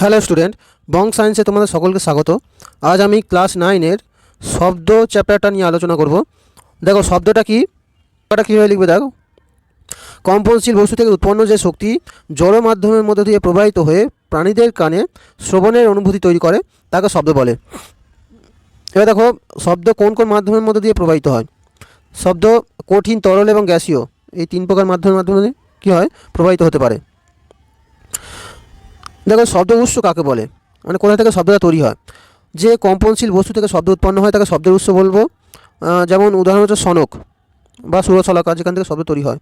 Hello student, বং সায়েন্সে তোমাদের সকলকে স্বাগত। আজ আমি ক্লাস নাইনের শব্দ চ্যাপ্টারটা নিয়ে আলোচনা করব। দেখো, শব্দটা কি? শব্দটা কীভাবে লিখবে দেখো। কম্পনশীল বস্তু থেকে উৎপন্ন যে শক্তি জড় মাধ্যমের মধ্য দিয়ে প্রবাহিত হয়ে প্রাণীদের কানে শ্রবণের অনুভূতি তৈরি করে, তাকে শব্দ বলে। এবার দেখো, শব্দ কোন কোন মাধ্যমের মধ্য দিয়ে প্রবাহিত হয়? শব্দ কঠিন তরল এবং গ্যাসীয়। এই তিন প্রকার মাধ্যমের মাধ্যমে কী হয়? প্রবাহিত হতে পারে। দেখো শব্দ উৎস কাকে বলে? মানে কোথা থেকে শব্দটা তৈরি হয়? যে কম্পনশীল বস্তু থেকে শব্দ উৎপন্ন হয়, তাকে শব্দের উৎস বলব। যেমন উদাহরণ হচ্ছে সনক বা সুরশলাকা যেখান থেকে শব্দ তৈরি হয়।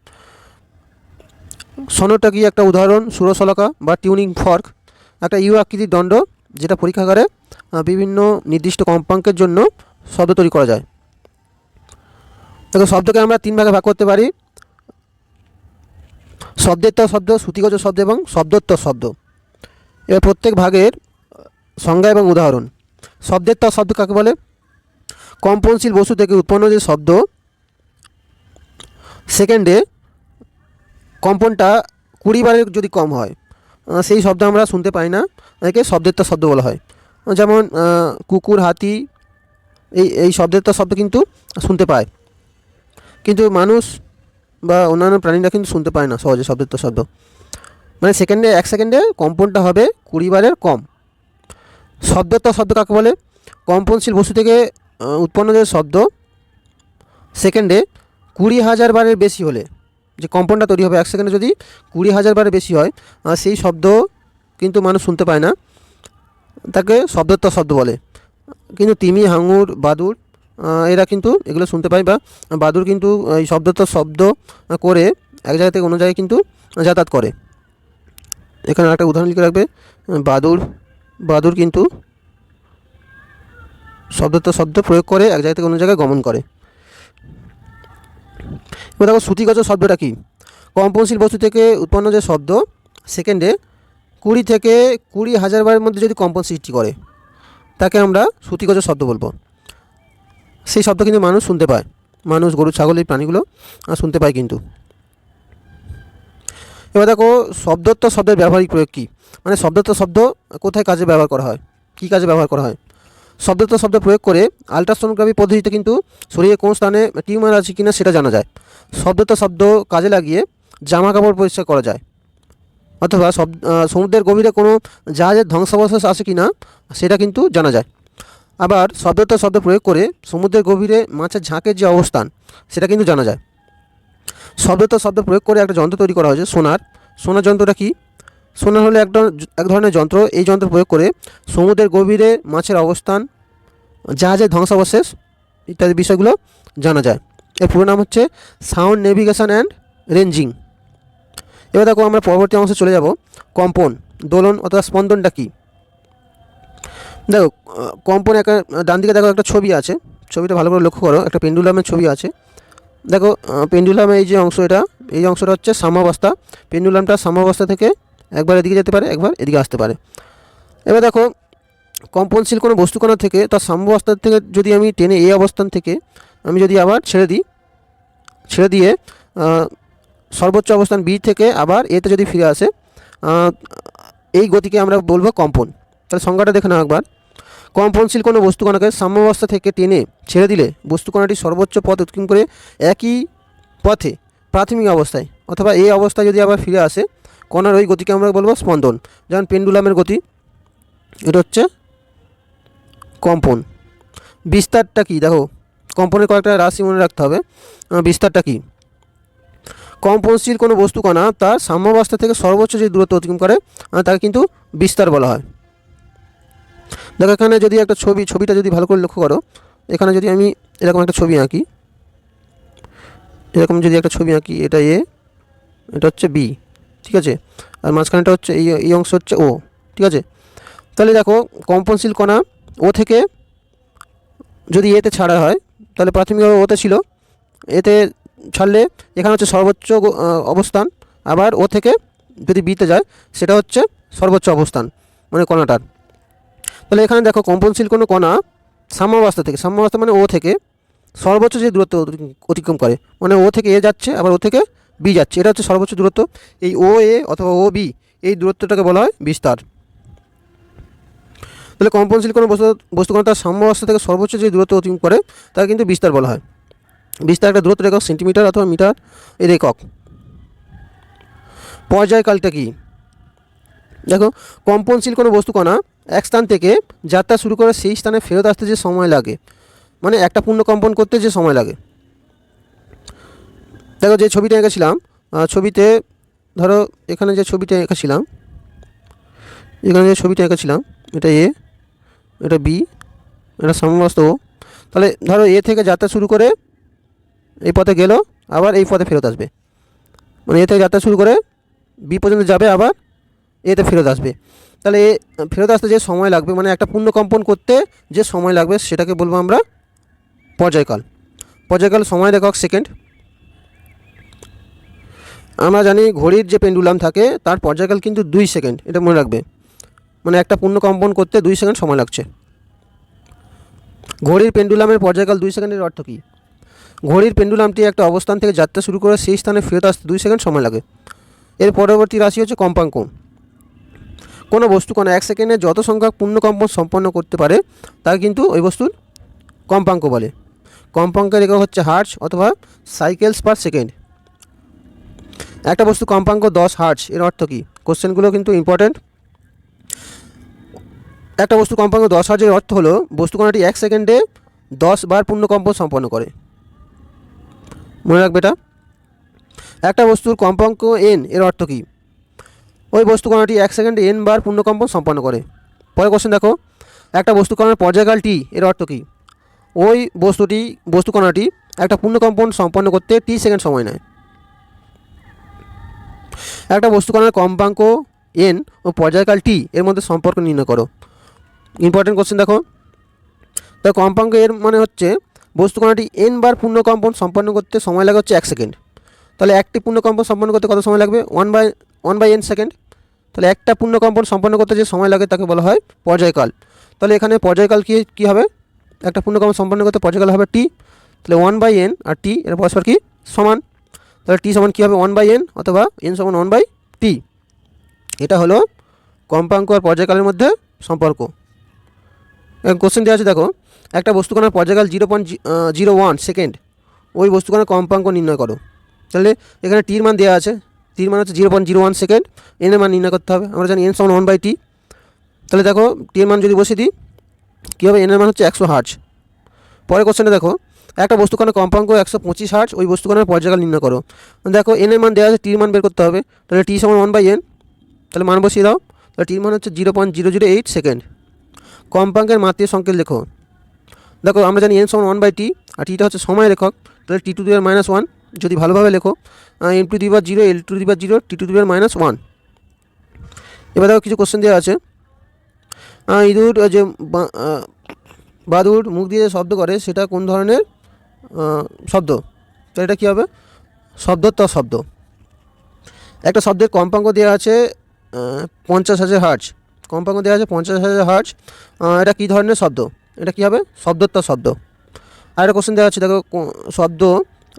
সনকটা কি একটা উদাহরণ? সুরশলাকা বা টিউনিং ফর্ক। একটা ইউ আকৃতির দণ্ড, যেটা পরীক্ষাগারে বিভিন্ন নির্দিষ্ট কম্পাঙ্কের জন্য শব্দ তৈরি করা যায়। দেখো, শব্দকে আমরা তিন ভাগে ভাগ করতে পারি। শব্দেত্তর শব্দ, শ্রুতিগত শব্দ এবং শব্দোত্তর শব্দ। এবার প্রত্যেক ভাগের সংজ্ঞা এবং উদাহরণ। শব্দের তার শব্দ কাকে বলে? কম্পনশীল বস্তু থেকে উৎপন্ন যে শব্দ, সেকেন্ডে কম্পনটা কুড়ি বারের যদি কম হয় সেই শব্দ আমরা শুনতে পাই না, একে শব্দের তার শব্দ বলা হয়। যেমন কুকুর, হাতি, এই এই শব্দের তার শব্দ কিন্তু শুনতে পায়। কিন্তু মানুষ বা অন্যান্য প্রাণীরা কিন্তু শুনতে পায় না সহজে শব্দের তার শব্দ। মানে সেকেন্ডে এক সেকেন্ডে কম্পনটা হবে কুড়ি বারের কম শব্দত্ব শব্দ কাকে বলে? কম্পনশীল বস্তু থেকে উৎপন্ন যে শব্দ সেকেন্ডে কুড়ি হাজার বারের বেশি হলে, যে কম্পনটা তৈরি হবে, এক সেকেন্ডে যদি কুড়ি হাজার বারের বেশি হয় সেই শব্দ কিন্তু মানুষ শুনতে পায় না। তাকে শব্দত্ব শব্দ বলে। কিন্তু তিমি হাঙুর বাদুর এরা কিন্তু এগুলো শুনতে পায় বা বাদুর কিন্তু এই শব্দত্ব শব্দ করে এক জায়গা থেকে অন্য জায়গায় কিন্তু যাতায়াত করে। এখানে একটা উদাহরণ লিখে রাখবে। বাদুর বাদুর কিন্তু শব্দত শব্দ প্রয়োগ করে, এক জায়গা থেকে অন্য জায়গায় গমন করে। এবার দেখো শ্রুতিগত শব্দটা কি? কম্পনশীল বস্তু থেকে উৎপন্ন যে শব্দ সেকেন্ডে কুড়ি থেকে কুড়ি হাজার বারের মধ্যে যদি কম্পন সৃষ্টি করে, তাকে আমরা শ্রুতিগত শব্দ বলব। সেই শব্দ কিন্তু মানুষ শুনতে পায়। মানুষ, গরু, ছাগল, এই প্রাণীগুলো শুনতে পায় কিন্তু। এবার দেখো, শব্দত্ব শব্দের ব্যবহারিক প্রয়োগ কী? মানে শব্দত্ব শব্দ কোথায় কাজে ব্যবহার করা হয়? কী কাজে ব্যবহার করা হয়? শব্দত্ব শব্দ প্রয়োগ করে আলট্রাসোনোগ্রাফি পদ্ধতিতে কিন্তু শরীরে কোন স্থানে টিউমার আছে কিনা সেটা জানা যায়। শব্দত্ব শব্দ কাজে লাগিয়ে জামা কাপড় পরিষ্কার করা যায়। অথবা শব্দ সমুদ্রের গভীরে কোনো জাহাজের ধ্বংসাবশেষ আছে কি না সেটা কিন্তু জানা যায়। আবার শব্দত্ব শব্দ প্রয়োগ করে সমুদ্রের গভীরে মাছের ঝাঁকের যে অবস্থান সেটা কিন্তু জানা যায়। শব্দত শব্দ প্রয়োগ করে একটা যন্ত্র তৈরি করা হয়েছে, সোনার। সোনার যন্ত্রটা কি? সোনার হলো এক এক ধরনের যন্ত্র। এই যন্ত্র প্রয়োগ করে সমুদ্রের গভীরে মাছের অবস্থান জাহাজের ধ্বংসাবশেষ, ইত্যাদি বিষয়গুলো জানা যায়। এর পুরো নাম হচ্ছে সাউন্ড নেভিগেশন অ্যান্ড রেঞ্জিং। এবার দেখো আমরা পরবর্তী অংশে চলে যাব। কম্পন, দোলন অথবা স্পন্দনটা কী? দেখো কম্পন একটা ডান দিকে দেখো একটা ছবি আছে। ছবিটা ভালো করে লক্ষ্য করো, একটা পেন্ডুলামের ছবি আছে। দেখো পেন্ডুলাম এই যে অংশ এটা, এই অংশটা হচ্ছে সাম্যাবস্থা। পেন্ডুলামটা সাম্যাবস্থা থেকে একবার এদিকে যেতে পারে, একবার এদিকে আসতে পারে। এবার দেখো, কম্পনশীল কোনো বস্তুকণা থেকে, তার সাম্যাবস্থা থেকে যদি আমি টেনে এই অবস্থান থেকে আমি যদি আবার ছেড়ে দিই, ছেড়ে দিয়ে সর্বোচ্চ অবস্থান বি থেকে আবার এতে যদি ফিরে আসে এই গতিকে আমরা বলব কম্পন। তাহলে সংজ্ঞাটা দেখে নাও একবার। কম্পনশীল কোনো বস্তুকণাকে সাম্যাবস্থা থেকে টেনে ছেড়ে দিলে বস্তুকণাটি সর্বোচ্চ পথ অতিক্রম করে একই পথে প্রাথমিক অবস্থায় অথবা এই অবস্থায় যদি আবার ফিরে আসে, কণার ওই গতিকে আমরা বলব স্পন্দন যেমন পেন্ডুলামের গতি এটা হচ্ছে কম্পন। বিস্তারটা কি? দেখো, কম্পনের কয়েকটা রাশি মনে রাখতে হবে। বিস্তারটা কি? কম্পনশীল কোনো বস্তুকণা তার সাম্যাবস্থা থেকে সর্বোচ্চ যে দূরত্ব অতিক্রম করে তাকে কিন্তু বিস্তার বলা হয়। দেখো, এখানে যদি একটা ছবি, ছবিটা যদি ভালো করে লক্ষ্য করো, এখানে যদি আমি এরকম একটা ছবি আঁকি, এরকম যদি একটা ছবি আঁকি, এটা এ, এটা হচ্ছে বি, ঠিক আছে? আর মাঝখানেটা হচ্ছে এই এই অংশ হচ্ছে ও, ঠিক আছে? তাহলে দেখো, কম্পনশীল কণা ও থেকে যদি এতে ছাড়া হয়, তাহলে প্রাথমিকভাবে ওতে ছিল, এতে ছাড়লে এখানে হচ্ছে সর্বোচ্চ অবস্থান, আবার ও থেকে যদি বিতে যায়, সেটা হচ্ছে সর্বোচ্চ অবস্থান মানে কণাটার। তাহলে এখানে দেখো কম্পনশীল কোনো কণা সাম্যাবস্থা থেকে, সাম্যাবস্থা মানে ও থেকে সর্বোচ্চ যে দূরত্ব অতিক্রম- করে মানে ও থেকে এ যাচ্ছে, আবার ও থেকে বি যাচ্ছে, এটা হচ্ছে সর্বোচ্চ দূরত্ব। এই ও এ অথবা ও বি, এই দূরত্বটাকে বলা হয় বিস্তার। তাহলে কম্পনশীল কোনো বস্তু বস্তুকণা তার সাম্য অবস্থা থেকে সর্বোচ্চ যে দূরত্ব অতিক্রম করে, তাকে কিন্তু বিস্তার বলা হয়। বিস্তার একটা দূরত্ব একক সেন্টিমিটার অথবা মিটার এর একক পর্যায়কালটা কি? দেখো, কম্পনশীল কোনো বস্তুকণা এক স্থান থেকে যাত্রা শুরু করে সেই স্থানে ফেরত আসতে যে সময় লাগে মানে একটা পূর্ণ কম্পন করতে যে সময় লাগে। দেখো যে ছবিটা এঁকেছিলাম ছবিতে ধরো এখানে যে ছবিটা এঁকেছিলাম, এখানে যে ছবিটা এঁকেছিলাম, এটা এ, এটা বি, এটা সমস্ত। ও তাহলে ধরো এ থেকে যাত্রা শুরু করে এই পথে গেল, আবার এই পথে ফেরত আসবে। মানে এ থেকে যাত্রা শুরু করে বি পর্যন্ত যাবে, আবার এতে ফেরত আসবে। তাহলে ফেরত আসতে যে সময় লাগবে মানে একটা পূর্ণ কম্পন করতে যে সময় লাগবে, সেটাকে বলব আমরা পর্যায়কাল। পর্যায়কাল সময় একক সেকেন্ড। আমরা জানি ঘড়ির যে পেন্ডুলাম থাকে, তার পর্যায়কাল কিন্তু দুই সেকেন্ড, এটা মনে রাখবে। মানে একটা পূর্ণ কম্পন করতে দুই সেকেন্ড সময় লাগছে। ঘড়ির পেন্ডুলামের পর্যায়কাল দুই সেকেন্ডের অর্থ কী? ঘড়ির পেন্ডুলামটি একটা অবস্থান থেকে যাত্রা শুরু করে, সেই স্থানে ফেরত আসতে দুই সেকেন্ড সময় লাগে। এর পরবর্তী রাশি হচ্ছে কম্পাঙ্ক। কোনো বস্তু কোনো এক সেকেন্ডে যত সংখ্যক পূর্ণকম্পন সম্পন্ন করতে পারে তাকে কিন্তু ওই বস্তুর কম্পাঙ্ক বলে। কম্পাঙ্কের একক হচ্ছে হার্টস অথবা সাইকেলস পার সেকেন্ড। একটা বস্তু কম্পাঙ্ক দশ হার্টস এর অর্থ কী? কোশ্চেনগুলো কিন্তু ইম্পর্ট্যান্ট একটা বস্তু কম্পাঙ্ক দশ হার্টসের অর্থ হলো বস্তু কণাটি এক সেকেন্ডে দশ বার পূর্ণকম্পন সম্পন্ন করে। মনে রাখবে এটা? একটা বস্তুর কম্পাঙ্ক এন এর অর্থ কী? ওই বস্তু কণাটি এক সেকেন্ডে এন বার পূর্ণকম্পন সম্পন্ন করে। পরে কোশ্চেন দেখো। একটা বস্তু কণার পর্যায়কাল টি এর অর্থ কী? ওই বস্তুটি বস্তু কণাটি একটা পূর্ণকম্পন সম্পন্ন করতে টি সেকেন্ড সময় নেয়। একটা বস্তু কণার কম্পাঙ্ক এন ও পর্যায়কাল টি এর মধ্যে সম্পর্ক নির্ণয় করো। ইম্পর্টেন্ট কোশ্চেন দেখো। তা কম্পাঙ্ক এর মানে হচ্ছে বস্তু কণাটি এন বার পূর্ণকম্পন সম্পন্ন করতে সময় লাগে হচ্ছে এক সেকেন্ড। তাহলে একটি পূর্ণকম্পন সম্পন্ন করতে কত সময় লাগবে? One by one by N second তাহলে একটা পূর্ণকম্পন সম্পন্ন করতে যে সময় লাগে তাকে বলা হয় পর্যায়কাল। তাহলে এখানে পর্যায়কাল কি, কী হবে? একটা পূর্ণকম্পন সম্পন্ন করতে পর্যায়কাল হবে টি তাহলে ওয়ান বাই এন আর টি এর পরস্পর কি? সমান। তাহলে টি সমান কী হবে? ওয়ান বাই এন অথবা এন সমান ওয়ান বাই টি এটা হলো কম্পাঙ্ক আর পর্যায়কালের মধ্যে সম্পর্ক। কোশ্চেন দেওয়া আছে, দেখো। একটা বস্তুকণার পর্যায়কাল zero point zero one second ওই বস্তুকণার কম্পাঙ্ক নির্ণয় করো। তাহলে এখানে টির মান দেওয়া আছে। টির মান হচ্ছে zero point zero one second N এর মান নির্ণয় করতে হবে। আমরা জানি এন সমান ওয়ান বাই টি তাহলে দেখো টি এর মান যদি বসিয়ে দিই, কী হবে? এন এর মান হচ্ছে একশো হার্জ পরের কোশ্চেনে দেখো, একটা বস্তুকণার কম্পাঙ্ক একশো পঁচিশ হার্জ ওই বস্তুকণার পর্যায়কাল নির্ণয় করো। দেখো এন এর মান দেওয়া আছে টির মান বের করতে হবে। তাহলে টি সমান ওয়ান বাই এন তাহলে মান বসিয়ে দাও। তাহলে টির মান হচ্ছে zero point zero zero eight second কম্পাঙ্কের মাত্রীয় সংকেত লেখো। দেখো, আমরা জানি এন সমান ওয়ান বাই টি আর টিটা হচ্ছে সময় লেখক। তাহলে টি টু দিবার মাইনাস ওয়ান যদি ভালোভাবে লেখো এন টু দিবার জিরো এল টু দিবার জিরো টি টু দিবার মাইনাস ওয়ান এবার দেখো কিছু কোশ্চেন দেওয়া আছে। ইঁদুর যে বা- আহ, মুখ দিয়ে যে শব্দ করে সেটা কোন ধরনের শব্দ? তো এটা কী হবে? শব্দত্ব শব্দ। একটা শব্দের কম্পাঙ্ক দেওয়া আছে পঞ্চাশ হাজার হার্জ কম্পাঙ্ক দেওয়া আছে পঞ্চাশ হাজার হার্জ এটা কী ধরনের শব্দ? এটা কী হবে? শব্দত্ব শব্দ। আর একটা কোশ্চেন দেওয়া আছে দেখো শব্দ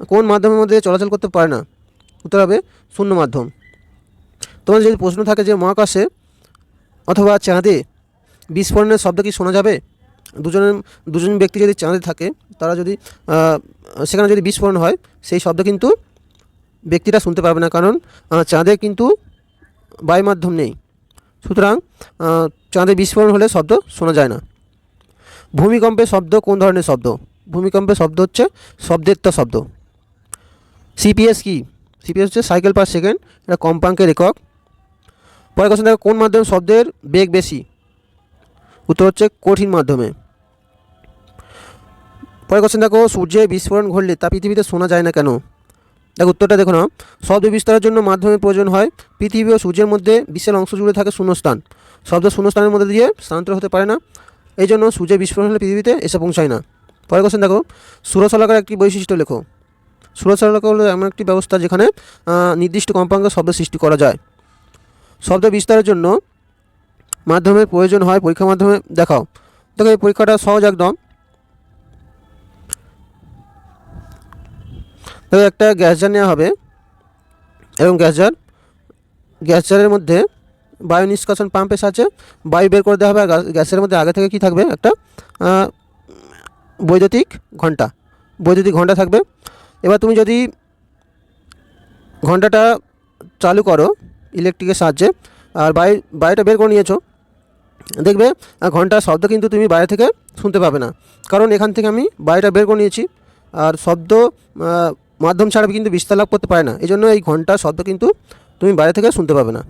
কোন মাধ্যমের মধ্যে চলাচল করতে পারে না? উত্তর হবে শূন্য মাধ্যম। তোমাদের যদি প্রশ্ন থাকে যে মহাকাশে অথবা চাঁদে বিস্ফোরণের শব্দ কি শোনা যাবে? দুজনের, দুজন ব্যক্তি যদি চাঁদে থাকে, তারা যদি সেখানে যদি বিস্ফোরণ হয়, সেই শব্দ কিন্তু ব্যক্তিরা শুনতে পারবে না কারণ চাঁদে কিন্তু বায়ু মাধ্যম নেই। সুতরাং চাঁদে বিস্ফোরণ হলে শব্দ শোনা যায় না। ভূমিকম্পের শব্দ কোন ধরনের শব্দ? ভূমিকম্পের শব্দ হচ্ছে শব্দের শব্দ। সিপিএস কি? সিপিএস হচ্ছে সাইকেল পার সেকেন্ড এটা কম্পাঙ্কের একক পরে কোশ্চেন দেখো, কোন মাধ্যমে শব্দের বেগ বেশি? উত্তর হচ্ছে কঠিন মাধ্যমে। পরে কোশ্চেন দেখো, সূর্যের বিস্ফোরণ ঘটলে তা পৃথিবীতে শোনা যায় না কেন? দেখো উত্তরটা দেখো না। শব্দ বিস্তারের জন্য মাধ্যমের প্রয়োজন হয় পৃথিবী ও সূর্যের মধ্যে বিশাল অংশ জুড়ে থাকে শূন্যস্থান। শব্দ শূন্যস্থানের মধ্যে দিয়ে স্থানান্তর হতে পারে না। এই জন্য সূর্যের বিস্ফোরণ হলে পৃথিবীতে এসে পৌঁছায় না। পরে কোশ্চেন দেখো সুরশলাকার একটি বৈশিষ্ট্য লেখো। সুরশলাকা হলো এমন একটি ব্যবস্থা যেখানে নির্দিষ্ট কম্পাঙ্কে শব্দ সৃষ্টি করা যায়। শব্দ বিস্তারের জন্য মাধ্যমের প্রয়োজন হয় পরীক্ষার মাধ্যমে দেখাও। দেখো, এই পরীক্ষাটা সহজ একদম। দেখো, একটা গ্যাস জার নেওয়া হবে এবং গ্যাস জার, গ্যাস জারের মধ্যে বায়ু নিষ্কাশন পাম্পের সাহায্যে বায়ু বের করে দেওয়া হবে, আর গ্যাসের মধ্যে আগে থেকে কি থাকবে? একটা বৈদ্যুতিক ঘণ্টা। বৈদ্যুতিক ঘণ্টা থাকবে। এবার তুমি যদি ঘন্টাটা চালু করো ইলেকট্রিকের সাহায্যে, আর বাই বায়ুটা বের করে নিয়েছো, দেখবে ঘণ্টার শব্দ কিন্তু তুমি বাইরে থেকে শুনতে পাবে না। কারণ এখান থেকে আমি বায়ুটা বের করে নিয়েছি, আর শব্দ মাধ্যম ছাড়া কিন্তু বিস্তার লাভ করতে পারে না। এই জন্য এই ঘণ্টার শব্দ কিন্তু তুমি বাইরে থেকে শুনতে পাবে না।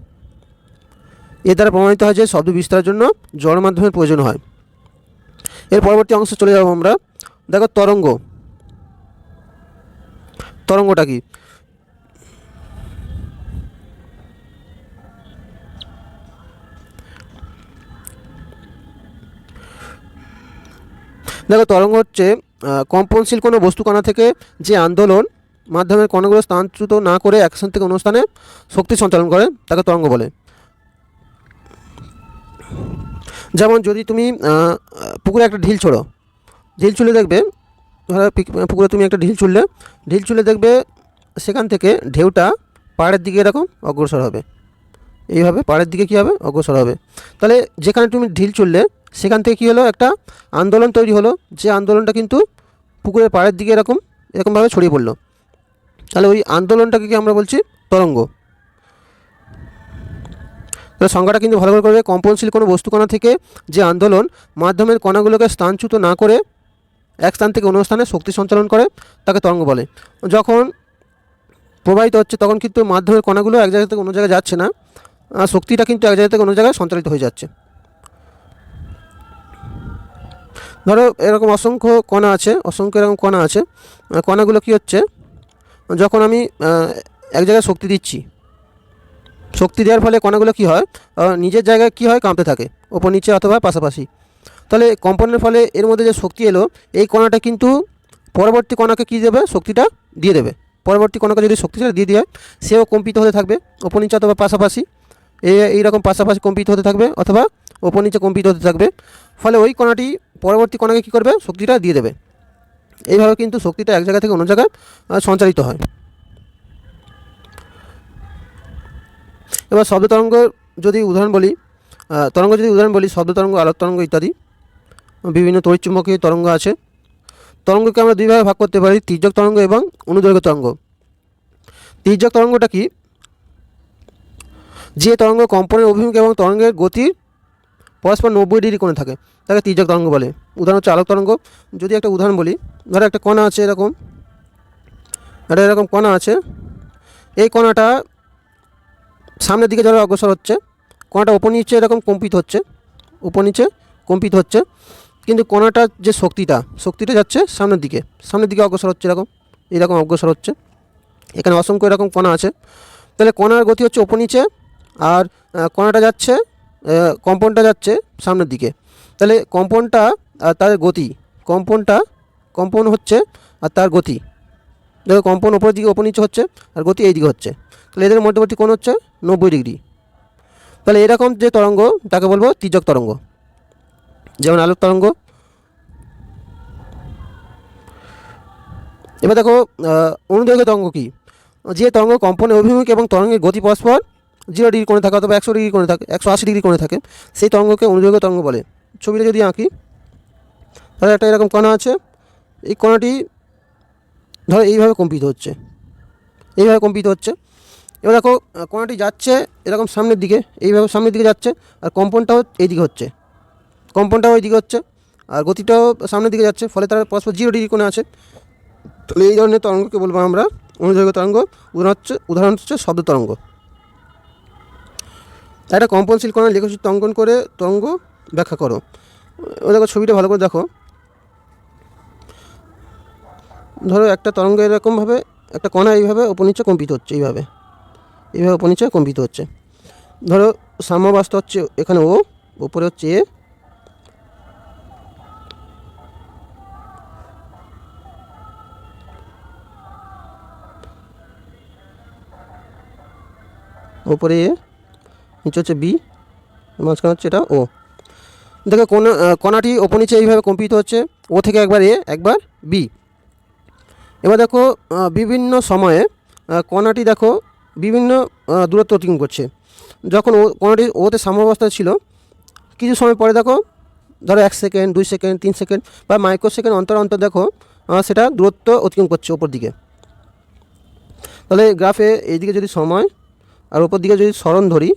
এর দ্বারা প্রমাণিত হয় যে শব্দ বিস্তারের জন্য জড় মাধ্যমের প্রয়োজন হয়। এর পরবর্তী অংশে চলে যাব আমরা। দেখো তরঙ্গ। তরঙ্গটা কি? দেখো, তরঙ্গ হচ্ছে কম্পনশীল কোনো বস্তুকণা থেকে যে আন্দোলন মাধ্যমে কণাগুলো স্থানচ্যুত না করে এক স্থান থেকে অন্য স্থানে শক্তি সঞ্চালন করে, তাকে তরঙ্গ বলে। যেমন যদি তুমি পুকুরে একটা ঢিল ছোড়ো, ঢিল ছুলে দেখবে ধরো পিক- পুকুরে তুমি একটা ঢিল ছুললে ঢিল ছুলে দেখবে সেখান থেকে ঢেউটা পাড়ের দিকে এরকম অগ্রসর হবে। এইভাবে পাড়ের দিকে কী হবে? অগ্রসর হবে। তাহলে যেখানে তুমি ঢিল চললে সেখান থেকে কী হলো? একটা আন্দোলন তৈরি হলো, যে আন্দোলনটা কিন্তু পুকুরের পাড়ের দিকে এরকম, এরকমভাবে ছড়িয়ে পড়ল। তাহলে ওই আন্দোলনটাকে কি আমরা বলছি? তরঙ্গ। তাহলে সংজ্ঞাটা কিন্তু ভালো করে করবে। কম্পনশীল কোনো বস্তুকণা থেকে যে আন্দোলন, মাধ্যমের কণাগুলোকে স্থানচ্যুত না করে এক স্থান থেকে অন্য স্থানে শক্তি সঞ্চালন করে, তাকে তরঙ্গ বলে। যখন প্রবাহিত হচ্ছে, তখন কিন্তু মাধ্যমের কণাগুলো এক জায়গা থেকে অন্য জায়গায় যাচ্ছে না শক্তিটা কিন্তু এক জায়গা থেকে অন্য জায়গায় সঞ্চালিত হয়ে যাচ্ছে। ধরো, এরকম অসংখ্য কণা আছে, অসংখ্য এরকম কণা আছে। কণাগুলো কি হচ্ছে? যখন আমি এক জায়গায় শক্তি দিচ্ছি, শক্তি দেওয়ার ফলে কণাগুলো কি হয়? নিজের জায়গায় কি হয়? কাঁপতে থাকে, ওপর নিচে অথবা পাশাপাশি। তাহলে কম্পনের ফলে এর মধ্যে যে শক্তি এলো এই কণাটা কিন্তু পরবর্তী কণাকে কী দেবে? শক্তিটা দিয়ে দেবে। পরবর্তী কণাকে যদি শক্তিটা দিয়ে দেয় সেও কম্পিত হতে থাকবে। ওপর নিচে অথবা পাশাপাশি। এই এইরকম পাশাপাশি কম্পিত হতে থাকবে অথবা ওপর নিচে কম্পিত হতে থাকবে। ফলে ওই কণাটি পরবর্তী কণাকে কী করবে? শক্তিটা দিয়ে দেবে। এইভাবে কিন্তু শক্তিটা এক জায়গা থেকে অন্য জায়গায় আহ, সঞ্চালিত হয়। এবার শব্দ তরঙ্গ যদি উদাহরণ বলি তরঙ্গ যদি উদাহরণ বলি শব্দ তরঙ্গ আলোক তরঙ্গ ইত্যাদি বিভিন্ন তড়িৎচুম্বকীয় তরঙ্গ আছে। তরঙ্গকে আমরা দুইভাবে ভাগ করতে পারি, তির্যক তরঙ্গ এবং অনুদৈর্ঘ্য তরঙ্গ। তির্যক তরঙ্গটা কি? যে তরঙ্গ কম্পনের অভিমুখ এবং তরঙ্গের গতির পরস্পর নব্বই ডিগ্রি কোণে থাকে, তাকে তির্যক তরঙ্গ বলে। উদাহরণ হচ্ছে আলোক তরঙ্গ। যদি একটা উদাহরণ বলি, ধরো একটা কণা আছে এরকম। একটা এরকম কণা আছে। এই কণাটা সামনের দিকে যারা অগ্রসর হচ্ছে। কণাটা ওপর নিচে এরকম কম্পিত হচ্ছে। উপর নিচে কম্পিত হচ্ছে। কিন্তু কণাটার যে শক্তিটা শক্তিটা যাচ্ছে সামনের দিকে। সামনের দিকে অগ্রসর হচ্ছে এরকম এরকম অগ্রসর হচ্ছে। এখানে অসংখ্য এরকম কণা আছে। তাহলে কণার গতি হচ্ছে ওপর নিচে, আর কণাটা যাচ্ছে কম্পনটা যাচ্ছে সামনের দিকে। তাহলে কম্পনটা আর তার গতি, কম্পনটা, কম্পন হচ্ছে আর তার গতি। দেখো কম্পন ওপরের দিকে, ওপর নিচে হচ্ছে, আর গতি এই দিকে হচ্ছে। তাহলে এদের মধ্যবর্তী কোণ হচ্ছে নব্বই ডিগ্রি। তাহলে এরকম যে তরঙ্গ, তাকে বলব তির্যক তরঙ্গ। যেমন আলোক তরঙ্গ। এবার দেখো অনুদৈর্ঘ্য তরঙ্গ কী? যে তরঙ্গ কম্পনের অভিমুখ এবং তরঙ্গের গতি পরস্পর জিরো ডিগ্রি কোণে থাকে অথবা একশো ডিগ্রি কোণে থাকে, একশো আশি ডিগ্রি কোণে থাকে, সেই তরঙ্গকে অনুদৈর্ঘ্য তরঙ্গ বলে। ছবিটা যদি আঁকি, তাহলে একটা এরকম কণা আছে। এই কণাটি ধরো এইভাবে কম্পিত হচ্ছে, এইভাবে কম্পিত হচ্ছে। এবার দেখো কণাটি যাচ্ছে এরকম সামনের দিকে, এইভাবে সামনের দিকে যাচ্ছে, আর কম্পনটাও এইদিকে হচ্ছে। কম্পনটাও ওই দিকে হচ্ছে, আর গতিটাও সামনের দিকে যাচ্ছে, ফলে তারা পরস্পর জিরো ডিগ্রি কোণে আছে। তাহলে এই ধরনের তরঙ্গকে বলব আমরা অনুদৈর্ঘ্য তরঙ্গ, উদাহরণ হচ্ছে উদাহরণ হচ্ছে শব্দ তরঙ্গ। একটা কম্পনশীল কণা লেখচিত্র অঙ্কন করে, তরঙ্গ ব্যাখ্যা করো। দেখো ছবিটা ভালো করে দেখো। ধরো একটা তরঙ্গ এরকমভাবে একটা কণা এইভাবে নিচে কম্পিত হচ্ছে, এইভাবে। এইভাবে নিচে কম্পিত হচ্ছে। ধরো সাম্যবাস্ত হচ্ছে এখানে ও ওপরে হচ্ছে এ ওপরে এ, নিচে হচ্ছে বি, মাঝখানে হচ্ছে এটা ও। দেখো কোনা কণাটি ওপর নিচে এইভাবে কম্পিত হচ্ছে, ও থেকে একবার এ, একবার বি। এবার দেখো বিভিন্ন সময়ে কণাটি দেখো বিভিন্ন দূরত্ব অতিক্রম করছে। যখন ও কোনোটি ওতে সাম্যাবস্থায় ছিল, কিছু সময় পরে দেখো, ধরো এক সেকেন্ড, দুই সেকেন্ড, তিন সেকেন্ড বা মাইক্রো সেকেন্ড অন্তর অন্তর দেখো সেটা দূরত্ব অতিক্রম করছে ওপর দিকে। তাহলে গ্রাফে এইদিকে যদি সময় আর ওপর দিকে যদি স্মরণ ধরি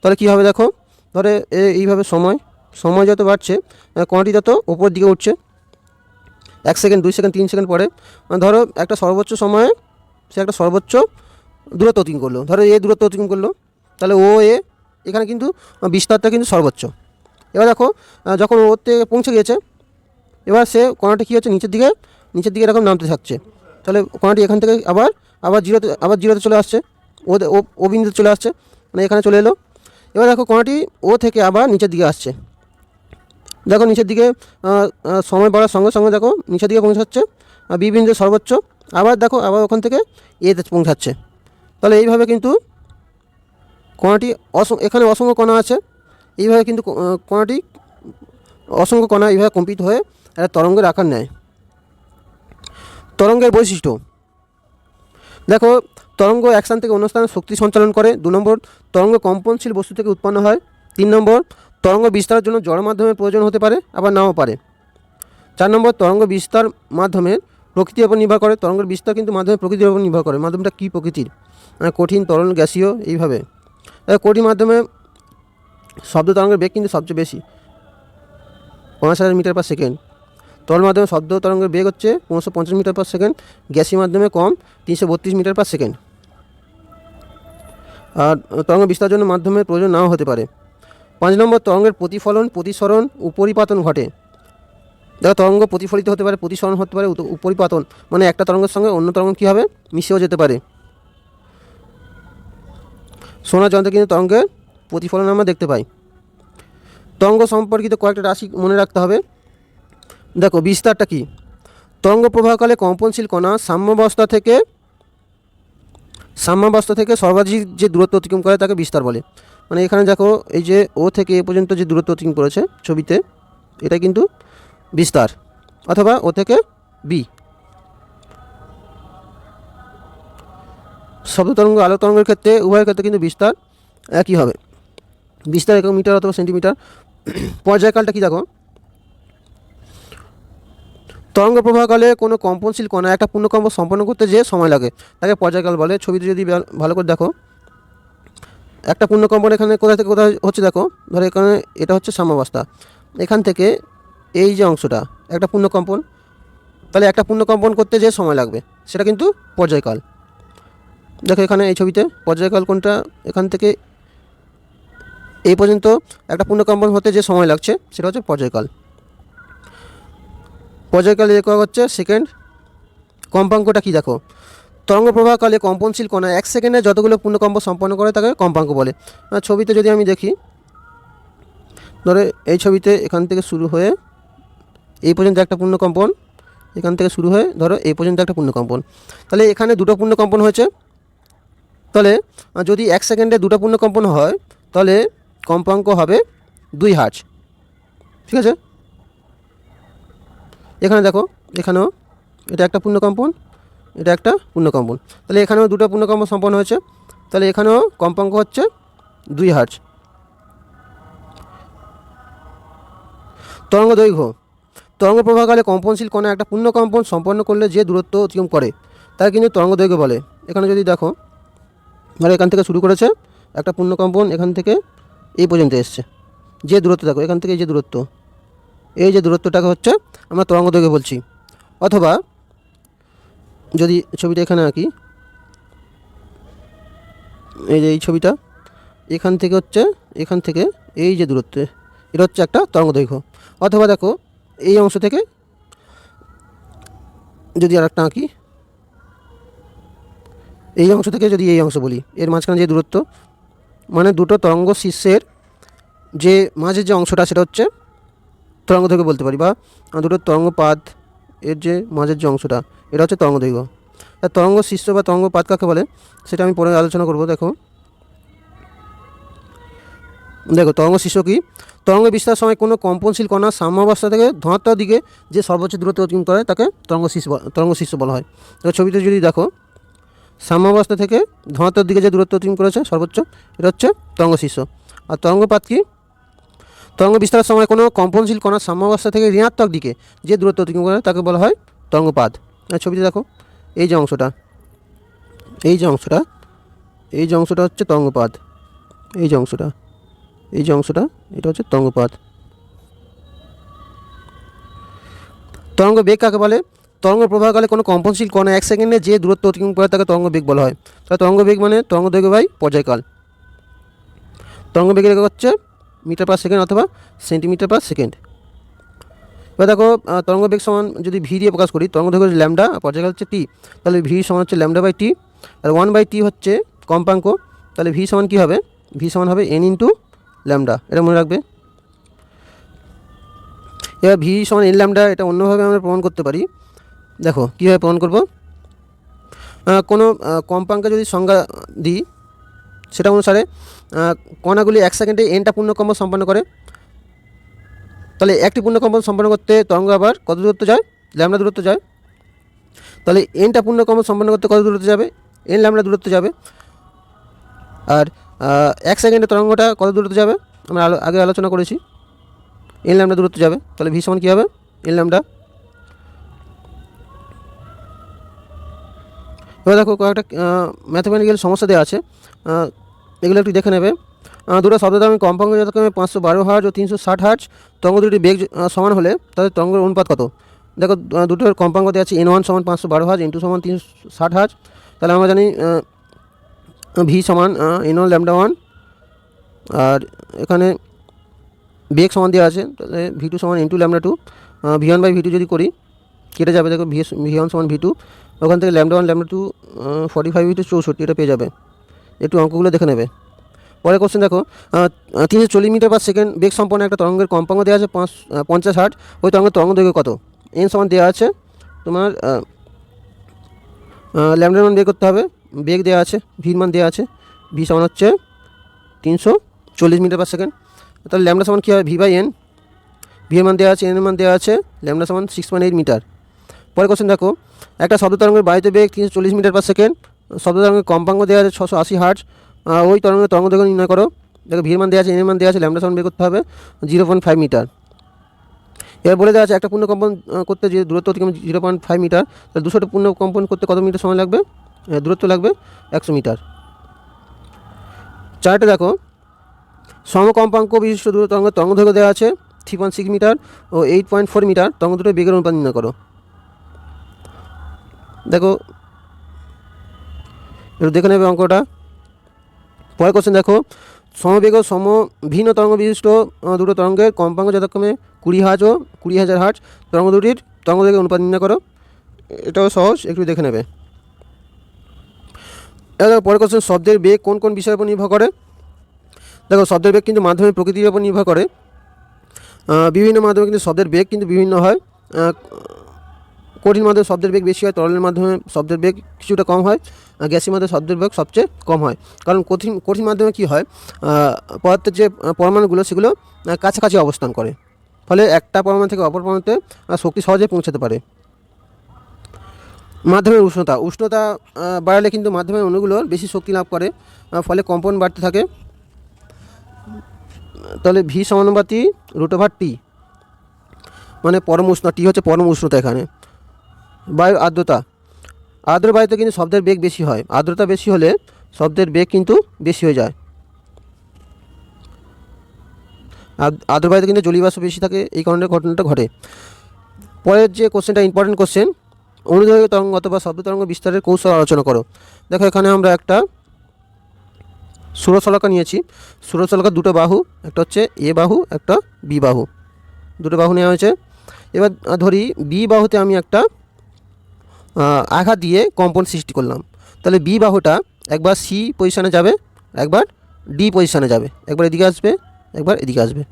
তাহলে কী হবে দেখো? ধরে এইভাবে সময় সময় যত বাড়ছে কোয়ান্টি তত ওপর দিকে উঠছে। এক সেকেন্ড দুই সেকেন্ড তিন সেকেন্ড পরে মানে ধরো একটা সর্বোচ্চ সময়ে সে একটা সর্বোচ্চ দূরত্ব অতিক্রম করল। ধরো এ দূরত্ব অতিক্রম করল তাহলে ও এ এখানে কিন্তু বিস্তারটা কিন্তু সর্বোচ্চ। এবার দেখো আহ, ওর থেকে পৌঁছে গিয়েছে এবার সে কোনাটি কী হচ্ছে? নিচের দিকে নিচের দিকে এরকম নামতে থাকছে। তাহলে কোনাটি এখান থেকে আবার আবার জিরোতে আবার জিরোতে চলে আসছে। ও ও- বিন্দুতে চলে আসছে মানে এখানে চলে এলো। এবার দেখো কোনাটি ও থেকে আবার নিচের দিকে আসছে। দেখো নিচের দিকে সময় বাড়ার সঙ্গে সঙ্গে দেখো নিচের দিকে পৌঁছাচ্ছে বি বিন্দু সর্বোচ্চ। আবার দেখো আবার ওখান থেকে এতে পৌঁছাচ্ছে। তাহলে এইভাবে কিন্তু কণাটি অস এখানে অসংখ্য কণা আছে। এইভাবে কিন্তু ক- আহ, কণাটি অসংখ্য কণা এইভাবে কম্পিত হয়ে একটা তরঙ্গের আকার নেয়। তরঙ্গের বৈশিষ্ট্য। দেখো, তরঙ্গ এক স্থান থেকে অন্য স্থানে শক্তি সঞ্চালন করে। দু নম্বর, তরঙ্গ কম্পনশীল বস্তু থেকে উৎপন্ন হয়। তিন নম্বর, তরঙ্গ বিস্তারের জন্য জড় মাধ্যমের প্রয়োজন হতে পারে, আবার নাও পারে। চার নম্বর, তরঙ্গ বিস্তার মাধ্যমে প্রকৃতির উপর নির্ভর করে। তরঙ্গের বিস্তার কিন্তু মাধ্যমে প্রকৃতির উপর নির্ভর করে। মাধ্যমটা কী প্রকৃতির? কঠিন, তরল, গ্যাসীয়, এইভাবে। কঠিন মাধ্যমে শব্দ তরঙ্গের বেগ কিন্তু সবচেয়ে বেশি, পাঁচ হাজার মিটার পার সেকেন্ড। তরল মাধ্যমে শব্দ তরঙ্গের বেগ হচ্ছে পনেরোশো পঞ্চাশ মিটার পার সেকেন্ড গ্যাসি মাধ্যমে কম, তিনশো বত্রিশ মিটার পার সেকেন্ড। আর তরঙ্গ বিস্তার জন্য মাধ্যমের প্রয়োজন নাও হতে পারে। পাঁচ নম্বর, তরঙ্গের প্রতিফলন, প্রতিসরণ, উপরিপাতন ঘটে। দেখো, তরঙ্গ প্রতিফলিত হতে পারে, প্রতিসরণ হতে পারে উপরিপাতন। মানে একটা তরঙ্গের সঙ্গে অন্য তরঙ্গ কী হবে? মিশেও যেতে পারে। সোনার যন্ত্রে কিন্তু তরঙ্গের প্রতিফলন আমরা দেখতে পাই। তরঙ্গ সম্পর্কিত কয়েকটা রাশি মনে রাখতে হবে। দেখো বিস্তারটা কি? তরঙ্গ প্রবাহকালে কম্পনশীল কণা সাম্যাবস্থা থেকে সাম্যাবস্থা থেকে সর্বাধিক যে দূরত্ব অতিক্রম করে তাকে বিস্তার বলে। মানে এখানে দেখো, এই যে ও থেকে এ পর্যন্ত যে দূরত্ব অতিক্রম করেছে ছবিতে, এটা কিন্তু বিস্তার। অথবা ও থেকে বি শব্দ তরঙ্গ আলো তরঙ্গের ক্ষেত্রে, উভয়ের ক্ষেত্রে কিন্তু বিস্তার একই হবে। বিস্তার একক মিটার অথবা সেন্টিমিটার। পর্যায়কালটা কি দেখো? তরঙ্গ প্রবাহকালে কোনো কম্পনশীল কণা একটা পূর্ণকম্প সম্পন্ন করতে যে সময় লাগে। তাকে পর্যায়কাল বলে। ছবিতে যদি ভালো করে দেখো। একটা পূর্ণকম্পন এখানে কোথায় থেকে কোথায় হচ্ছে দেখো। ধরো এখানে এটা হচ্ছে সাম্যাবস্থা। এখান থেকে এই যে অংশটা, একটা পূর্ণকম্পন। তাহলে একটা পূর্ণকম্পন করতে যে সময় লাগবে। সেটা কিন্তু পর্যায়কাল। দেখো এখানে এই ছবিতে পর্যায়কাল কোনটা? এখান থেকে এই পর্যন্ত একটা পূর্ণকম্পন হতে যে সময় লাগছে, সেটা হচ্ছে পর্যায়কাল। পর্যায়কালের একক হচ্ছে সেকেন্ড কম্পাঙ্কটা কি দেখো? তরঙ্গ প্রবাহকালে কম্পনশীল কণা এক সেকেন্ডে যতগুলো পূর্ণকম্প সম্পন্ন করে তাকে কম্পাঙ্ক বলে। আর ছবিতে যদি আমি দেখি, ধরে এই ছবিতে এখান থেকে শুরু হয়ে এই পর্যন্ত একটা পূর্ণকম্পন, এখান থেকে শুরু হয়ে ধরো এই পর্যন্ত একটা পূর্ণকম্পন। তাহলে এখানে দুটো পূর্ণকম্পন হয়েছে। তাহলে যদি এক সেকেন্ডে দুটো পূর্ণকম্পন হয়, তাহলে কম্পাঙ্ক হবে দুই হার্জ। ঠিক আছে? এখানে দেখো, এখানেও এটা একটা পূর্ণকম্পন, এটা একটা পূর্ণকম্পন। তাহলে এখানেও দুটো পূর্ণকম্পন সম্পন্ন হয়েছে। তাহলে এখানেও কম্পাঙ্ক হচ্ছে দুই হার্জ। তরঙ্গ দৈর্ঘ্য। তরঙ্গ প্রবাহকালে কম্পনশীল কণা একটা পূর্ণকম্পন সম্পন্ন করলে যে দূরত্ব অতিক্রম করে তাকে কিন্তু তরঙ্গ দৈর্ঘ্য বলে। এখানে যদি দেখো, ধরো এখান থেকে শুরু করেছে, একটা পূর্ণকম্পন এখান থেকে এই পর্যন্ত এসছে। যে দূরত্ব দেখো, এখান থেকে যে দূরত্ব। এই যে দূরত্বটাকে হচ্ছে আমরা তরঙ্গ দৈর্ঘ্য বলছি। অথবা যদি ছবিটা এখানে আঁকি, এই যে এই ছবিটা, এখান থেকে হচ্ছে, এখান থেকে এই যে দূরত্বে, এটা হচ্ছে একটা তরঙ্গ দৈর্ঘ্য। অথবা দেখো, এই অংশ থেকে যদি আর একটা আঁকি, এই অংশ থেকে যদি এই অংশ বলি, এর মাঝখানে যে দূরত্ব মানে দুটো তরঙ্গ শীর্ষের যে মাঝের যে অংশটা, সেটা হচ্ছে তরঙ্গ দৈর্ঘ্য বলতে পারি, বা দুটো তরঙ্গপাত এর যে মাঝের যে অংশটা, এটা হচ্ছে তরঙ্গ দৈর্ঘ্য। আর তরঙ্গ শীর্ষ বা তরঙ্গপাত কাকে বলে, সেটা আমি পরে আলোচনা করব, দেখো। দেখো, তরঙ্গ শীর্ষ কি? তরঙ্গ বিস্তার সময় কোনো কম্পনশীল কণা সাম্যাবস্থা থেকে ধনাত্মক দিকে যে সর্বোচ্চ দূরত্ব অতিক্রম করে, তাকে তরঙ্গ শীর্ষ তরঙ্গ শীর্ষ বলা হয়। তো ছবিতে যদি দেখো, সাম্যাবস্থা থেকে ধনাত্মক দিকে যে দূরত্ব অতিক্রম করেছে সর্বোচ্চ, এটা হচ্ছে তরঙ্গ শীর্ষ। আর তরঙ্গপাত কি? তরঙ্গ বিস্তারের সময় কোনো কম্পনশীল কণার সাম্যাবস্থা থেকে ঋণাত্মক দিকে যে দূরত্ব অতিক্রম করে তাকে বলা হয় তরঙ্গপাত। ছবিতে দেখো, এই যে অংশটা, এই যে অংশটা, এই যে অংশটা হচ্ছে তরঙ্গপাত। এই যে অংশটা, এই যে অংশটা, এটা হচ্ছে তরঙ্গপাত। তরঙ্গ বেগ কাকে বলে? তরঙ্গ প্রবাহকালে কোনো কম্পনশীল কণা এক সেকেন্ডে যে দূরত্ব অতিক্রম করে তাকে তরঙ্গ বেগ বলা হয়। তাহলে তরঙ্গ বেগ মানে তরঙ্গ দৈর্ঘ্য বাই পর্যায়কাল। তরঙ্গ বেগের হচ্ছে মিটার পার সেকেন্ড অথবা সেন্টিমিটার পার সেকেন্ড। এবার দেখো তরঙ্গ বেগ সমান যদি ভি দিয়ে প্রকাশ করি, তরঙ্গ দৈর্ঘ্য ল্যামডা পর্যায়কাল হচ্ছে টি তাহলে ভি সমান হচ্ছে ল্যামডা বাই টি আর ওয়ান বাই টি হচ্ছে কম্পাঙ্ক। তাহলে ভি সমান কী হবে? ভি সমান হবে এন ইন্টু ল্যামডা। এটা মনে রাখবে। এবার ভি সমান এন ল্যামডা, এটা অন্যভাবে আমরা প্রমাণ করতে পারি। দেখো, কীভাবে প্রমাণ করব? কোনো কম্পাঙ্কে যদি সংজ্ঞা দিই, সেটা অনুসারে কণাগুলি এক সেকেন্ডে এনটা পূর্ণকম্প সম্পন্ন করে। তাহলে একটি পূর্ণকম্প সম্পন্ন করতে তরঙ্গ আবার কত দূরত্ব যায়? ল্যামডা দূরত্ব যায়। তাহলে এনটা পূর্ণকম্প সম্পন্ন করতে কত দূরত্ব যাবে? এন ল্যামডা দূরত্ব যাবে। আর এক সেকেন্ডে তরঙ্গটা কত দূরত্ব যাবে? আমরা আগে আলোচনা করেছি। এন ল্যামডা দূরত্ব যাবে। তাহলে ভি সমান কী হবে? N lambda. এবার দেখো কয়েকটা ম্যাথামেটিক্যাল সমস্যা দেওয়া আছে। এগুলো একটু দেখে নেবে। দুটো শব্দদামি কম্পাঙ্ক যথাক্রমে পাঁচশো বারো হার্জ ও তিনশো ষাট হার্জ তরঙ্গ দুটি বেগ সমান হলে তাদের তরঙ্গের অনুপাত কত? দেখো দুটোর কম্পাঙ্ক দেওয়া আছে এন ওয়ান সমান পাঁচশো বারো হার্জ, ইন্টু সমান তিনশো ষাট হার্জ। তাহলে আমরা জানি ভি সমান এন ওয়ান ল্যামডা ওয়ান। আর এখানে বেগ সমান দেওয়া আছে, তাহলে ভি টু সমান two lambda two. V one by V two যদি করি, কেটে যাবে, দেখো, ভি ভি ওয়ান সমান ভি টু। ওখান থেকে lambda one, lambda two forty five into চৌষট্টি, এটা পেয়ে যাবে। একটু অঙ্কগুলো দেখে নেবে। পরে কোশ্চেন দেখো তিনশো চল্লিশ মিটার পার সেকেন্ড বেগ সম্পন্ন একটা তরঙ্গের কম্পাঙ্ক দেওয়া আছে পাঁচ পঞ্চাশ হাট ওই তরঙ্গের তরঙ্গ দৈর্ঘ্য কত? এন সমান দেওয়া আছে তোমার ল্যামডার মান বের করতে হবে। বেগ দেওয়া আছে ভির মান দেওয়া আছে। ভি সমান হচ্ছে তিনশো চল্লিশ মিটার পার সেকেন্ড তাহলে ল্যামডা সমান কী হবে? ভি বাই এন ভি এর মান দেওয়া আছে এন এর মান দেওয়া আছে ল্যামডা সমান সিক্স পয়েন্ট এইট মিটার। পরে কোশ্চেন দেখো, একটা শব্দ তরঙ্গের বায়ুতে বেগ তিনশো চল্লিশ মিটার পার সেকেন্ড শব্দ তরঙ্গের কম্পাঙ্ক দেওয়া আছে ছশো আশি হার্জ ওই তরঙ্গের তরঙ্গ দৈর্ঘ্য নির্ণয় করো। দেখো ভির মান দেওয়া আছে এন মান দেওয়া আছে, ল্যামডা সমান বের করতে হবে, জিরো পয়েন্ট ফাইভ মিটার। এবার বলে দেওয়া আছে, একটা পূর্ণ কম্পন করতে যে দূরত্ব অতিক্রম জিরো পয়েন্ট ফাইভ মিটার, তাহলে দুশোটা পূর্ণ কম্পন করতে কত মিটার সময় লাগবে? দূরত্ব লাগবে একশো মিটার। চারটে দেখো, সমকম্পাঙ্ক বিশিষ্ট দূর তরঙ্গ তরঙ্গ দৈর্ঘ্য দেওয়া আছে থ্রি পয়েন্ট সিক্স মিটার ও এইট পয়েন্ট ফোর মিটার, তরঙ্গ দুটো বেগের অনুপাত নির্ণয় করো। দেখো একটু দেখে নেবে অঙ্কটা। পরের কোশ্চেন দেখো। সমবেগ সম ভিন্ন তরঙ্গ বিশিষ্ট দুটো তরঙ্গের কম্পাঙ্ক যথাক্রমে কুড়ি হাজ ও কুড়ি হাজার হাজ তরঙ্গ দুটির তরঙ্গ বেগের অনুপাত নির্ণয় করো। এটাও সহজ, একটু দেখে নেবে। এবার পরের কোশ্চেন শব্দের বেগ কোন কোন বিষয়ের উপর নির্ভর করে? দেখো, শব্দের বেগ কিন্তু মাধ্যমে প্রকৃতির উপর নির্ভর করে। বিভিন্ন মাধ্যমে কিন্তু শব্দের বেগ কিন্তু বিভিন্ন হয়। কঠিন মাধ্যমে শব্দের বেগ বেশি হয়, তরলের মাধ্যমে শব্দের বেগ কিছুটা কম হয় গ্যাসের মাধ্যমে শব্দের বেগ সবচেয়ে কম হয়। কারণ কঠিন কঠিন মাধ্যমে কী হয় পদার্থের যে পরমাণুগুলো সেগুলো কাছাকাছি অবস্থান করে। ফলে একটা পরমাণু থেকে অপর পরমাণুতে শক্তি সহজে পৌঁছাতে পারে। মাধ্যমের উষ্ণতা উষ্ণতা বাড়ালে কিন্তু মাধ্যমের অণুগুলো বেশি শক্তি লাভ করে ফলে কম্পন বাড়তে থাকে। তাহলে ভি সমানুপাতি রুট ওভার টি মানে পরম উষ্ণ টি হচ্ছে পরম উষ্ণতা এখানে। বায়ুর আর্দ্রতা। আর্দ্র বায়ুতে কিন্তু শব্দের বেগ বেশি হয়। আর্দ্রতা বেশি হলে শব্দের বেগ কিন্তু বেশি হয়ে যায়। আর্দ- আর্দ্র বায়ুতে কিন্তু জলীয়বাষ্প বেশি থাকে, এই কারণে ঘটনাটা ঘটে। পরের যে কোশ্চেনটা ইম্পর্টেন্ট কোশ্চেন অনুদৈর্ঘ্য তরঙ্গ অথবা শব্দ তরঙ্গ বিস্তারের কৌশল আলোচনা করো। দেখো, এখানে আমরা একটা সুরসলকা নিয়েছি। সুরসলকার দুটো বাহু, একটা হচ্ছে এ বাহু, একটা বি বাহু। দুটো বাহু নেওয়া হয়েছে। এবার ধরি, বি বাহুতে আমি একটা আঘাত দিয়ে কম্পন সৃষ্টি করলাম। তাহলে বি বাহুটা একবার সি পজিশানে যাবে, একবার ডি পজিশানে যাবে। একবার এদিকে আসবে, একবার এদিকে আসবে।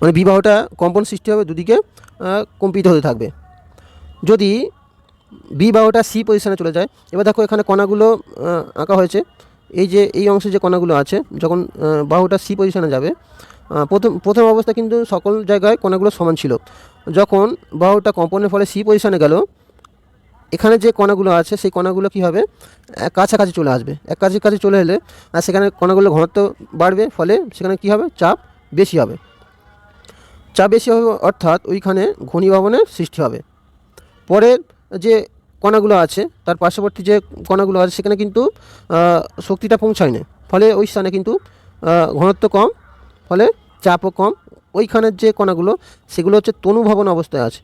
মানে বি বাহুটা কম্পন সৃষ্টি হবে দুদিকে কম্পিত হতে থাকবে। যদি বি বাহুটা সি পজিশানে চলে যায়, এবার দেখো এখানে কণাগুলো আঁকা হয়েছে। এই যে, এই অংশে যে কণাগুলো আছে, যখন বাহুটা সি পজিশনে যাবে প্রথম প্রথম অবস্থা কিন্তু সকল জায়গায় কণাগুলো সমান ছিল। যখন বাহুটা কম্পনের ফলে সি পজিশনে গেল এখানে যে কণাগুলো আছে, সেই কণাগুলো কী হবে? কাছাকাছি চলে আসবে। এক কাছাকাছি চলে এলে, আর সেখানে কণাগুলো ঘনত্ব বাড়বে, ফলে সেখানে কী হবে? চাপ বেশি হবে। চাপ বেশি হবে অর্থাৎ ওইখানে ঘনীভবনের সৃষ্টি হবে। পরের যে কণাগুলো আছে, তার পার্শ্ববর্তী যে কণাগুলো আছে, সেখানে কিন্তু শক্তিটা পৌঁছায় না ফলে ওই স্থানে কিন্তু ঘনত্ব কম, ফলে চাপও কম। ওইখানের যে কণাগুলো, সেগুলো হচ্ছে তনুভবন অবস্থায় আছে,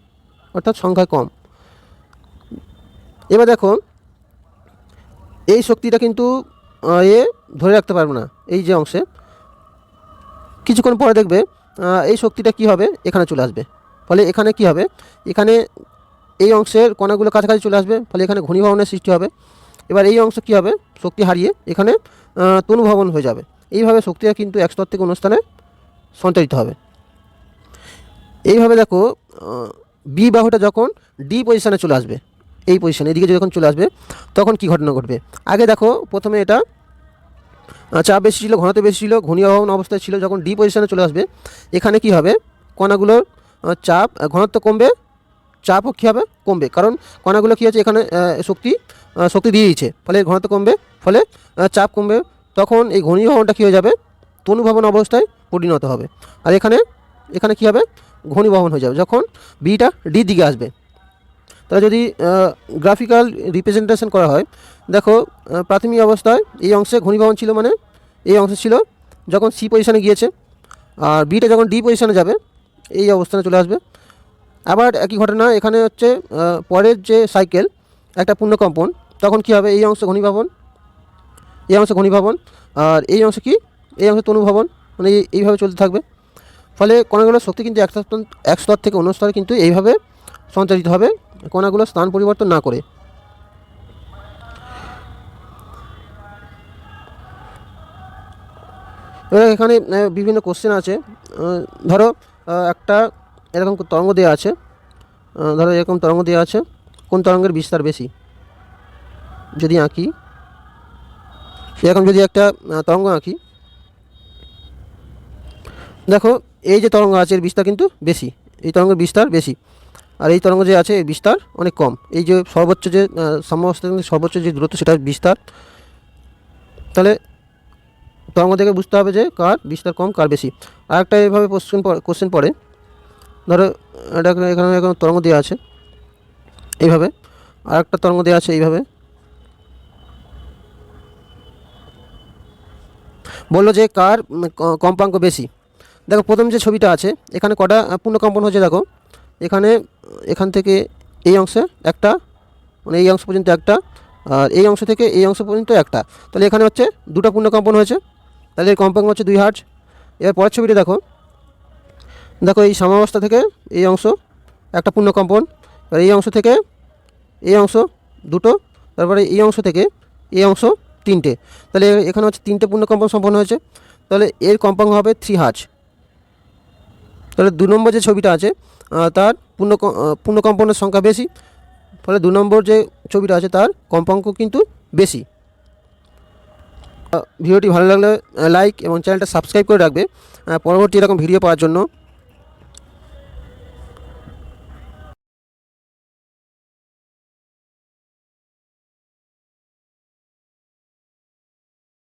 অর্থাৎ সংখ্যায় কম। এবার দেখো, এই শক্তিটা কিন্তু এ ধরে রাখতে পারবে না, এই যে অংশে। কিছুক্ষণ পরে দেখবে এই শক্তিটা কি হবে? এখানে চলে আসবে। ফলে এখানে কি হবে? এখানে এই অংশের কণাগুলো কাছাকাছি চলে আসবে, ফলে এখানে ঘনীভবনের সৃষ্টি হবে। এবার এই অংশ কি হবে? শক্তি হারিয়ে এখানে তনুভবন হয়ে যাবে। এইভাবে শক্তিটা কিন্তু এক স্তর থেকে অন্য স্থানে সঞ্চারিত হবে। এইভাবে দেখো বি বাহুটা যখন ডি পজিশনে চলে আসবে এই পজিশনে এদিকে যখন চলে আসবে, তখন কি ঘটনা ঘটবে? আগে দেখো, প্রথমে এটা চাপ বেশি ছিল, ঘনত্ব বেশি ছিল, ঘনীভবন অবস্থায় ছিল, যখন ডি পজিশনে চলে আসবে, এখানে কি হবে? কণাগুলোর চাপ ঘনত্ব কমবে, চাপও কী হবে? কমবে। কারণ কণাগুলো কী আছে এখানে শক্তি শক্তি দিয়ে দিচ্ছে ফলে ঘনত্ব কমবে, ফলে চাপ কমবে, তখন এই ঘনীভবনটা কী হয়ে যাবে? তনুভবন অবস্থায় পরিণত হবে। আর এখানে এখানে কী হবে? ঘনীভবন হয়ে যাবে। যখন বিটা ডি দিকে আসবে তাহলে যদি গ্রাফিক্যাল রিপ্রেজেন্টেশন করা হয়, দেখো প্রাথমিক অবস্থায় এই অংশে ঘনীভবন ছিল মানে এই অংশে ছিল যখন সি পজিশনে গিয়েছে, আর বিটা যখন ডি পজিশনে যাবে, এই অবস্থানে চলে আসবে। আবার একই ঘটনা, এখানে হচ্ছে পরের যে সাইকেল একটা পূর্ণকম্পন তখন কি হবে? এই অংশ ঘনীভবন, এই অংশ ঘনীভবন, আর এই অংশ কি? এই অংশ তনুভবন মানে এই- এইভাবে চলতে থাকবে। ফলে কণাগুলোর শক্তি কিন্তু এক স্তর থেকে অন্য স্তরে কিন্তু এইভাবে সঞ্চারিত হবে। কণাগুলো স্থান পরিবর্তন না করে। এবার এখানে বিভিন্ন কোশ্চেন আছে। ধরো একটা এরকম তরঙ্গ দেওয়া আছে। ধরো, এরকম তরঙ্গ দেওয়া আছে। কোন তরঙ্গের বিস্তার বেশি? যদি আঁকি। সেরকম যদি একটা তরঙ্গ আঁকি। দেখো, এই যে তরঙ্গ আছে, এর বিস্তার কিন্তু বেশি। এই তরঙ্গের বিস্তার বেশি। আর এই তরঙ্গ যে আছে বিস্তার অনেক কম। এই যে সর্বোচ্চ যে সাম্যাবস্থা সর্বোচ্চ যে দূরত্ব সেটার বিস্তার। তাহলে তরঙ্গ থেকে বুঝতে হবে যে কার বিস্তার কম, কার বেশি। আর একটা এইভাবে কোশ্চেন কোশ্চেন পড়ে। ধরো, এটা এখানে এখানে এখানে তরঙ্গ দেওয়া আছে। এইভাবে। আর একটা তরঙ্গ দেওয়া আছে এইভাবে। বলল যে কার কম্পাঙ্ক বেশি। দেখো, প্রথম যে ছবিটা আছে, এখানে কটা পূর্ণ কম্পন হচ্ছে দেখো। এখানে, এখান থেকে এই অংশে একটা মানে এই অংশ পর্যন্ত একটা, আর এই অংশ থেকে এই অংশ পর্যন্ত একটা। তাহলে এখানে হচ্ছে দুটো পূর্ণকম্পন হয়েছে। তাহলে এর কম্পাঙ্ক হচ্ছে দুই হার্জ। এবার পরের ছবিটা দেখো। দেখো এই সাম্যাবস্থা থেকে এই অংশ একটা পূর্ণকম্পন। আর এই অংশ থেকে এই অংশ দুটো, তারপরে এই অংশ থেকে এই অংশ তিনটে। তাহলে এখানে হচ্ছে তিনটে পূর্ণকম্পন সম্পন্ন হয়েছে। তাহলে এর কম্পাঙ্ক হবে থ্রি হার্জ। তাহলে দু নম্বর যে ছবিটা আছে তার পূর্ণ পূর্ণকম্পনের সংখ্যা বেশি। ফলে দু নম্বর যে ছবিটা আছে তার কম্পাঙ্ক কিন্তু বেশি। ভিডিওটি ভালো লাগলে লাইক এবং চ্যানেলটা সাবস্ক্রাইব করে রাখবে। পরবর্তী এরকম ভিডিও পাওয়ার জন্য।